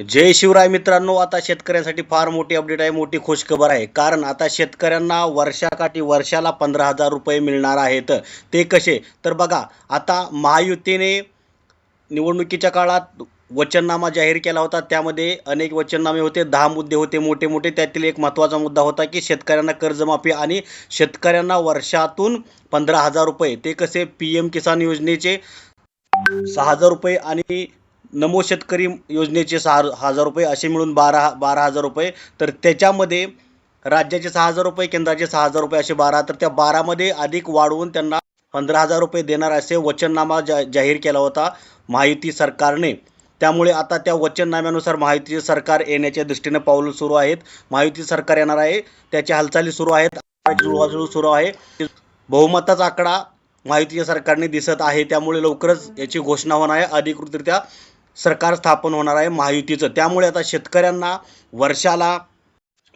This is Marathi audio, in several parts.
जय शिवराय मित्रांनो आता शेतकऱ्यांसाठी फार मोठी अपडेट आहे मोठी खुशखबर आहे. कारण आता शेतकऱ्यांना वर्षाकाठी वर्षाला पंधरा हजार रुपये मिळणार आहेत. ते कसे? तर बघा आता महायुतीने निवडणुकीच्या काळात वचननामा जाहीर केला होता. त्यामध्ये अनेक वचननामे होते दहा मुद्दे होते मोठे मोठे त्यातील एक महत्त्वाचा मुद्दा होता की शेतकऱ्यांना कर्जमाफी आणि शेतकऱ्यांना वर्षातून पंधरा हजार रुपये. ते कसे? पी एम किसान योजनेचे सहा हजार रुपये आणि नमो शेतकरी योजनेचे सहा हजार रुपये असे मिळून बारा बारा हजार रुपये. तर त्याच्यामध्ये राज्याचे सहा हजार रुपये केंद्राचे सहा हजार रुपये असे बारा. तर त्या बारामध्ये अधिक वाढवून त्यांना पंधरा हजार रुपये देणार असे वचननामा जा जाहीर केला होता महायुती सरकारने. त्यामुळे आता त्या वचननाम्यानुसार महायुतीचे सरकार येण्याच्या दृष्टीने पाऊल सुरू आहेत. महायुती सरकार येणार आहे. त्याच्या हालचाली सुरू आहेत. जुळवाजुळव सुरू आहे. बहुमताचा आकडा महायुतीच्या सरकारने दिसत आहे. त्यामुळे लवकरच याची घोषणा होणार आहे. अधिकृतरित्या सरकार स्थापन होणार आहे महायुतीचं. त्यामुळे आता शेतकऱ्यांना वर्षाला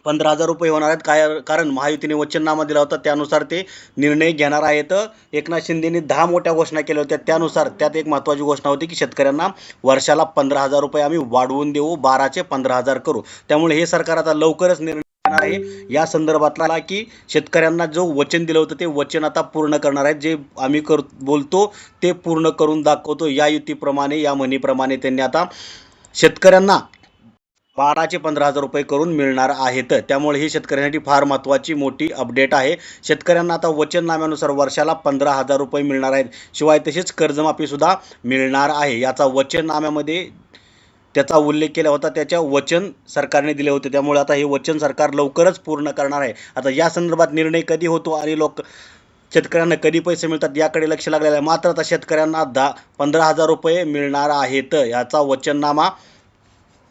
पंधरा हजार रुपये होणार आहेत. काय कारण महायुतीने वचननामा दिला होता त्यानुसार ते निर्णय घेणार आहेत. एकनाथ शिंदेने दहा मोठ्या घोषणा केल्या होत्या. त्यानुसार त्यात एक महत्त्वाची घोषणा होती की शेतकऱ्यांना वर्षाला पंधरा हजार रुपये आम्ही वाढवून देऊ बाराचे पंधरा हजार करू. त्यामुळे हे सरकार आता लवकरच निर्णय घेणार आहे. या संदर्भातला की शेतकऱ्यांना जो वचन दिलं होतं ते वचन आता पूर्ण करणार आहेत. जे आम्ही कर बोलतो ते पूर्ण करून दाखवतो. या युतीप्रमाणे या म्हणीप्रमाणे त्यांनी आता शेतकऱ्यांना बाराचे पंधरा हजार रुपये करून मिळणार आहेत. त्यामुळे ही शेतकऱ्यांसाठी फार महत्त्वाची मोठी अपडेट आहे. शेतकऱ्यांना आता वचननाम्यानुसार वर्षाला पंधरा हजार रुपये मिळणार आहेत. शिवाय तसेच कर्जमाफीसुद्धा मिळणार आहे. याचा वचननाम्यामध्ये त्याचा उल्लेख केला होता त्याच्या वचन सरकारने दिले होते. त्यामुळे आता हे वचन सरकार लवकरच पूर्ण करणार आहे. आता या संदर्भात निर्णय कधी होतो आणि लोक शेतकऱ्यांना कधी पैसे मिळतात याकडे लक्ष लागलेलं आहे. मात्र आता शेतकऱ्यांना दहा पंधरा हजार रुपये मिळणार आहेत. याचा वचननामा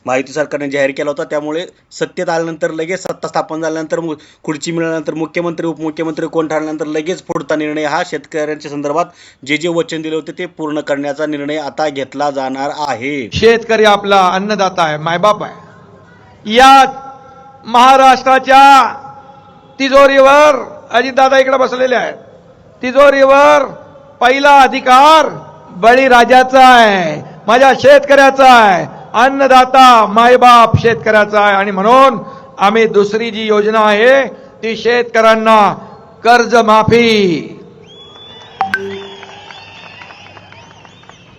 माहिती सरकारने जाहीर केला होता. त्यामुळे सत्तेत आल्यानंतर लगेच सत्ता स्थापन झाल्यानंतर खुर्ची मिळाल्यानंतर मुख्यमंत्री उपमुख्यमंत्री कोण ठरल्यानंतर लगेच पुढचा निर्णय हा शेतकऱ्यांच्या संदर्भात जे जे वचन दिले होते ते पूर्ण करण्याचा निर्णय आता घेतला जाणार आहे. शेतकरी आपला अन्नदाता आहे मायबाप आहे. या महाराष्ट्राच्या तिजोरीवर अजितदादा इकडे बसलेले आहेत. तिजोरीवर पहिला अधिकार बळीराजाचा आहे माझ्या शेतकऱ्याचा आहे. अन्नदाता मायबाप शेतकऱ्याचा आहे. आणि म्हणून आम्ही दुसरी जी योजना आहे ती शेतकऱ्यांना कर्जमाफी.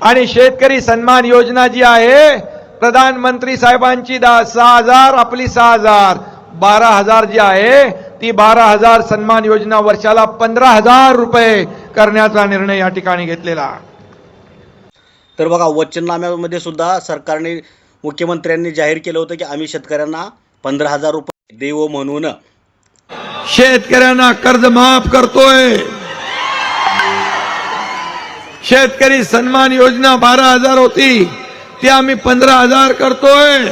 आणि शेतकरी सन्मान योजना जी आहे प्रधानमंत्री साहेबांची सहा हजार आपली सहा हजार. बारा हजार जी आहे ती बारा हजार सन्मान योजना वर्षाला पंधरा हजार रुपये करण्याचा निर्णय या ठिकाणी घेतलेला. तर बघा वचननाम्यामध्ये सुद्धा सरकारने मुख्यमंत्र्यांनी जाहीर केलं होतं की आम्ही शेतकऱ्यांना पंधरा हजार रुपये देऊ म्हणून. शेतकऱ्यांना कर्ज माफ करतोय. शेतकरी सन्मान योजना बारा हजार होती ती आम्ही पंधरा हजार करतोय.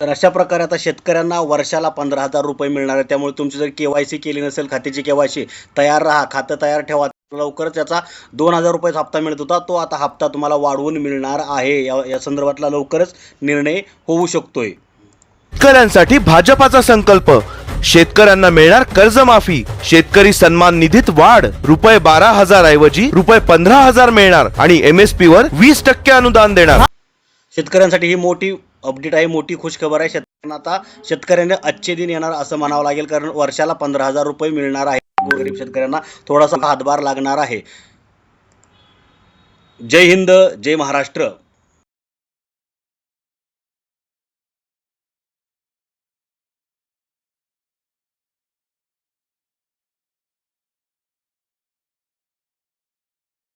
तर अशा प्रकारे आता शेतकऱ्यांना वर्षाला पंधरा हजार रुपये मिळणार आहे त्यामुळे तुमची जर केवायसी केली नसेल खात्याची केवायसी तयार राहा खातं तयार ठेवा. लवकरच त्याचा दोन हजार रुपयाचा हप्ता मिळत होता. तो आता हप्ता तुम्हाला वाढवून मिळणार आहे. या या संदर्भातला लवकरच निर्णय होऊ शकतोय. शेतकऱ्यांसाठी भाजपाचा संकल्प. शेतकऱ्यांना मिळणार कर्जमाफी. शेतकरी सन्मान निधीत वाढ. रुपये बारा हजार ऐवजी रुपये पंधरा हजार मिळणार आणि एमएसपी वर वीस टक्के अनुदान देणार. शेतकऱ्यांसाठी ही मोठी अपडेट आहे मोठी खुशखबर आहे. शेतकऱ्यांना आता शेतकऱ्यांना अच्छे दिन येणार असं म्हणावं लागेल कारण वर्षाला पंधरा हजार रुपये मिळणार आहे. गरीब शेतकऱ्यांना थोडासा हातभार लागणार आहे. जय हिंद जय महाराष्ट्र.